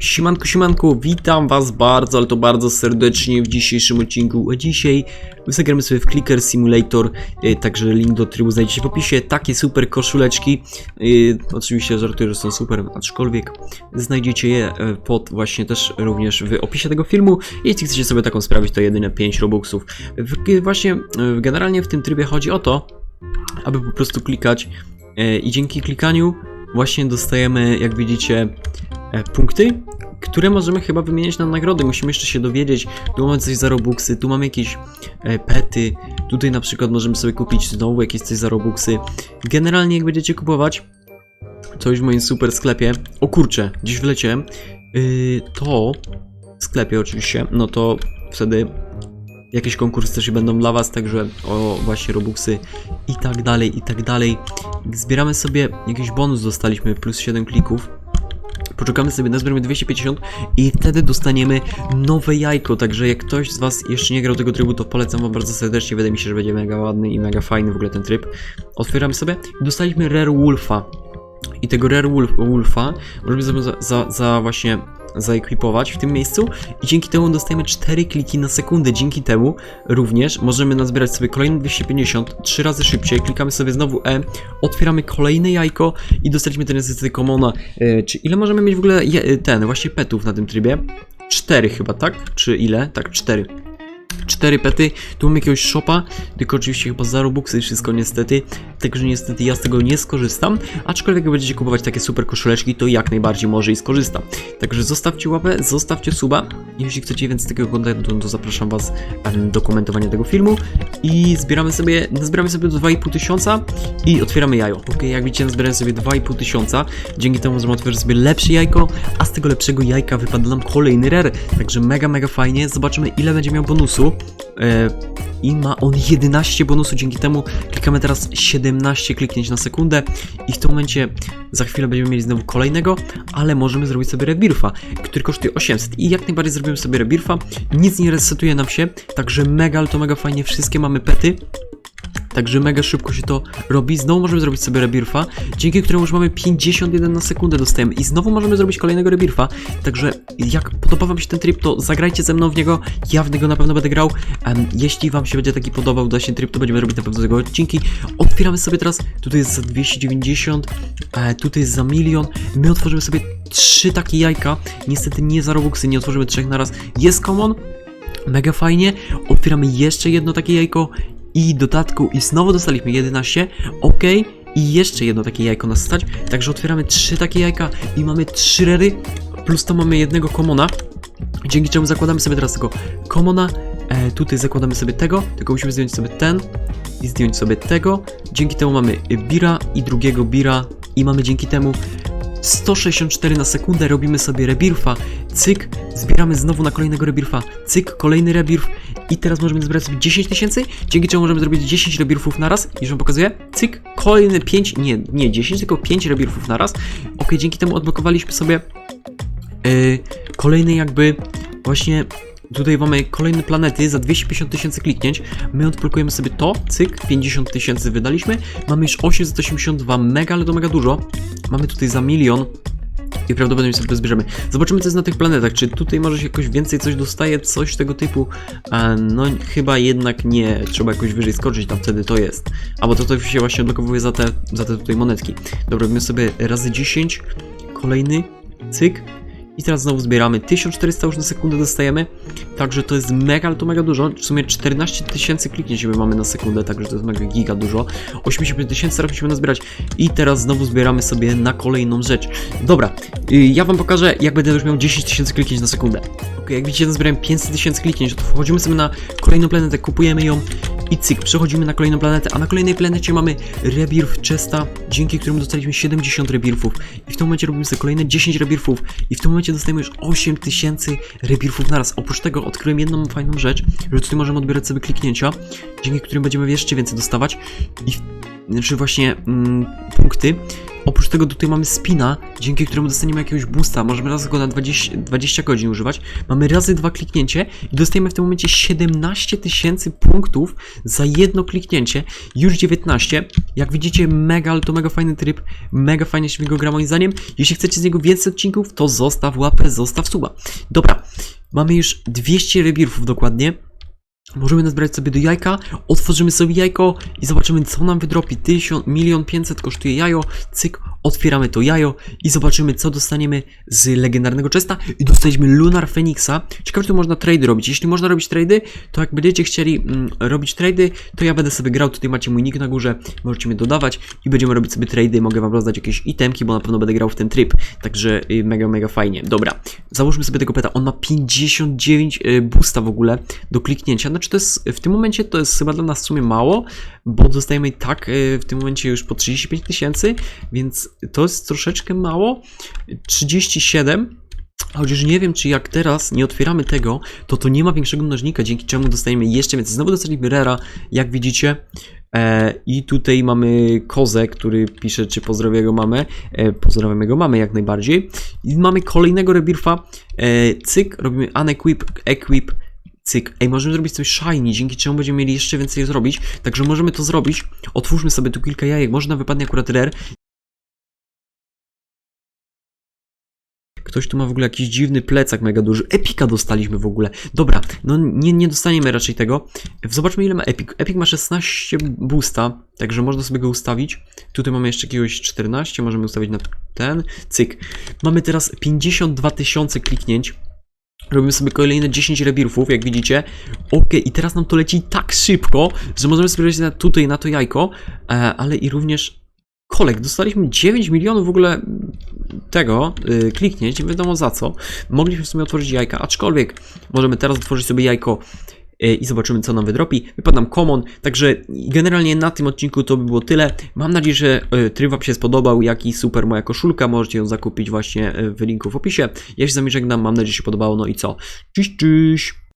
Siemanko, siemanko, witam was bardzo, ale to bardzo serdecznie w dzisiejszym odcinku. A dzisiaj zagramy sobie w Clicker Simulator, e, także link do trybu znajdziecie w opisie. Takie super koszuleczki, e, oczywiście żartuję, że są super, aczkolwiek znajdziecie je e, pod właśnie też również w opisie tego filmu. Jeśli chcecie sobie taką sprawić, to jedyne 5 robuxów. W, właśnie, e, generalnie w tym trybie chodzi o to, aby po prostu klikać e, i dzięki klikaniu właśnie dostajemy, jak widzicie, punkty, które możemy chyba wymieniać na nagrody. Musimy jeszcze się dowiedzieć, tu mamy coś za robuxy, tu mamy jakieś e, pety, tutaj na przykład możemy sobie kupić znowu jakieś coś za robuxy. Generalnie jak będziecie kupować coś w moim super sklepie, o kurczę, dziś wleciałem, yy, to w sklepie oczywiście, no to wtedy jakieś konkursy też będą dla was, także o właśnie robuxy i tak dalej, i tak dalej. Zbieramy sobie jakiś bonus, dostaliśmy plus 7 klików. Poczekamy sobie, nazbieramy 250 i wtedy dostaniemy nowe jajko, także jak ktoś z was jeszcze nie grał tego trybu, to polecam wam bardzo serdecznie, wydaje mi się, że będzie mega ładny i mega fajny w ogóle ten tryb. Otwieramy sobie i dostaliśmy Rare Wolfa. I tego Rare Wolf, Wolfa możemy za, za, za właśnie zaekwipować w tym miejscu i dzięki temu dostajemy 4 kliki na sekundę. Dzięki temu również możemy nazbierać sobie kolejne 250, 3 razy szybciej, klikamy sobie znowu E, otwieramy kolejne jajko i dostaliśmy ten niestety komona. E, czy ile możemy mieć w ogóle je, e, ten, właśnie petów na tym trybie? 4 chyba, tak? Czy ile? Tak, 4. Cztery pety, tu mam jakiegoś shopa, tylko oczywiście chyba za robuxy i wszystko niestety, także niestety ja z tego nie skorzystam, aczkolwiek jak będziecie kupować takie super koszuleczki, to jak najbardziej może i skorzystam. Także zostawcie łapę, zostawcie suba, jeśli chcecie więcej takiego kontentu, to zapraszam was do komentowania tego filmu. I zbieramy sobie, zbieramy sobie do 2,5 tysiąca i otwieramy jajo. Ok, jak widzicie, zbierałem sobie 2,5 tysiąca, dzięki temu możemy otworzyć sobie lepsze jajko, a z tego lepszego jajka wypada nam kolejny rare, także mega, mega fajnie, zobaczymy ile będzie miał bonusu. E, I ma on 11 bonusu, dzięki temu klikamy teraz 17 kliknięć na sekundę i w tym momencie za chwilę będziemy mieli znowu kolejnego, ale możemy zrobić sobie rebirfa, który kosztuje 800 i jak najbardziej zrobimy sobie rebirfa, nic nie resetuje nam się, także mega, ale to mega fajnie, wszystkie mamy pety, Także mega szybko się to robi. Znowu możemy zrobić sobie rebirfa, dzięki któremu już mamy 51 na sekundę dostajemy. I znowu możemy zrobić kolejnego rebirfa. Także jak podoba wam się ten tryb, to zagrajcie ze mną w niego. Ja w niego na pewno będę grał. Em, jeśli wam się będzie taki podobał właśnie tryb, to będziemy robić na pewno tego odcinki. Otwieramy sobie teraz. Tutaj jest za 290, e, tutaj jest za milion. My otworzymy sobie trzy takie jajka. Niestety nie za robuxy, nie otworzymy trzech na raz. Jest common. Mega fajnie. Otwieramy jeszcze jedno takie jajko i dodatku i znowu dostaliśmy 11, ok, i jeszcze jedno takie jajko nas stać, także otwieramy trzy takie jajka i mamy trzy rery, plus to mamy jednego komona, dzięki czemu zakładamy sobie teraz tego komona, e, tutaj zakładamy sobie tego, tylko musimy zdjąć sobie ten i zdjąć sobie tego, dzięki temu mamy bira i drugiego bira i mamy dzięki temu 164 na sekundę, robimy sobie rebirfa, cyk, zbieramy znowu na kolejnego rebirfa, cyk, kolejny rebirf i teraz możemy zbierać sobie 10 tysięcy, dzięki czemu możemy zrobić 10 rebirfów na raz, już wam pokazuję, cyk, kolejne 5, nie, nie 10, tylko 5 rebirfów na raz, ok, dzięki temu odblokowaliśmy sobie yy, kolejny jakby właśnie Tutaj mamy kolejne planety za 250 tysięcy kliknięć. My odblokujemy sobie to, cyk, 50 tysięcy wydaliśmy. Mamy już 882, mega, ale to mega dużo. Mamy tutaj za milion. I prawdopodobnie sobie zbierzemy. Zobaczymy, co jest na tych planetach. Czy tutaj może się jakoś więcej coś dostaje, coś tego typu? A, no, chyba jednak nie. Trzeba jakoś wyżej skoczyć, tam wtedy to jest. Albo to, to się właśnie odblokowuje za te, za te tutaj monetki. Dobra, robimy sobie razy 10. Kolejny, cyk. I teraz znowu zbieramy 1400 już na sekundę dostajemy. Także to jest mega, ale to mega dużo. W sumie 14 tysięcy kliknięć my mamy na sekundę, także to jest mega giga dużo. 85 tysięcy musimy nazbierać. I teraz znowu zbieramy sobie na kolejną rzecz. Dobra, y, ja wam pokażę, jak będę już miał 10 tysięcy kliknięć na sekundę. Ok, jak widzicie, nazbierałem 500 tysięcy kliknięć, to wchodzimy sobie na kolejną planetę, kupujemy ją i cyk, przechodzimy na kolejną planetę, a na kolejnej planecie mamy rebirth chesta, dzięki któremu dostaliśmy 70 rebirthów. I w tym momencie robimy sobie kolejne 10 rebirthów. I w tym momencie dostajemy już 8000 rebirthów naraz. Oprócz tego odkryłem jedną fajną rzecz, że tutaj możemy odbierać sobie kliknięcia, dzięki którym będziemy jeszcze więcej dostawać. I znaczy właśnie mm, punkty Oprócz tego tutaj mamy spina, dzięki któremu dostaniemy jakiegoś boosta. Możemy raz go na 20, 20 godzin używać. Mamy razy dwa kliknięcie i dostajemy w tym momencie 17 tysięcy punktów za jedno kliknięcie. Już 19. Jak widzicie, mega, ale to mega fajny tryb. Mega fajnie się w niego gra moim zdaniem. Jeśli chcecie z niego więcej odcinków, to zostaw łapę, zostaw suba. Dobra, mamy już 200 rebirfów dokładnie. Możemy nazbierać sobie do jajka, otworzymy sobie jajko i zobaczymy co nam wydropi. 1000, milion 500 kosztuje jajo, cyk, otwieramy to jajo i zobaczymy co dostaniemy z legendarnego chesta. I dostaliśmy Lunar Phoenixa. Ciekawe czy można trady robić. Jeśli można robić trady, to jak będziecie chcieli mm, robić trady, to ja będę sobie grał, tutaj macie mój nick na górze, możecie mnie dodawać i będziemy robić sobie trady, mogę wam rozdać jakieś itemki, bo na pewno będę grał w ten tryb, także y, mega, mega fajnie. Dobra, załóżmy sobie tego peta, on ma 59 y, boosta w ogóle do kliknięcia, znaczy to jest, w tym momencie to jest chyba dla nas w sumie mało, bo dostajemy tak y, w tym momencie już po 35 tysięcy, więc to jest troszeczkę mało, 37 Chociaż nie wiem, czy jak teraz nie otwieramy tego, to to nie ma większego mnożnika, dzięki czemu dostajemy jeszcze więcej. Znowu dostaliśmy Rera, jak widzicie. E, I tutaj mamy Kozę, który pisze, czy pozdrawia jego mamę. E, pozdrawiam jego mamę jak najbardziej. I mamy kolejnego rebirfa. E, cyk, robimy unequip, equip, cyk. Ej, możemy zrobić coś shiny, dzięki czemu będziemy mieli jeszcze więcej zrobić. Także możemy to zrobić. Otwórzmy sobie tu kilka jajek, może wypadnie akurat rare. Ktoś tu ma w ogóle jakiś dziwny plecak mega duży. Epika dostaliśmy w ogóle. Dobra, no nie, nie dostaniemy raczej tego. Zobaczmy ile ma Epic. Epic ma 16 boosta, także można sobie go ustawić. Tutaj mamy jeszcze jakiegoś 14, możemy ustawić na ten. Cyk. Mamy teraz 52 tysiące kliknięć. Robimy sobie kolejne 10 rebirfów, jak widzicie. Ok, i teraz nam to leci tak szybko, że możemy sobie wejść na, tutaj na to jajko, e, ale i również kolek. Dostaliśmy 9 milionów w ogóle tego y, kliknięć, nie wiadomo za co. Mogliśmy w sumie otworzyć jajka, aczkolwiek możemy teraz otworzyć sobie jajko i zobaczymy co nam wydropi. Wypadł nam common, także generalnie na tym odcinku to by było tyle. Mam nadzieję, że y, tryb się spodobał, jak i super moja koszulka, możecie ją zakupić właśnie y, w linku w opisie. Ja się z wami żegnam, mam nadzieję, że się podobało, no i co? Cześć, cześć!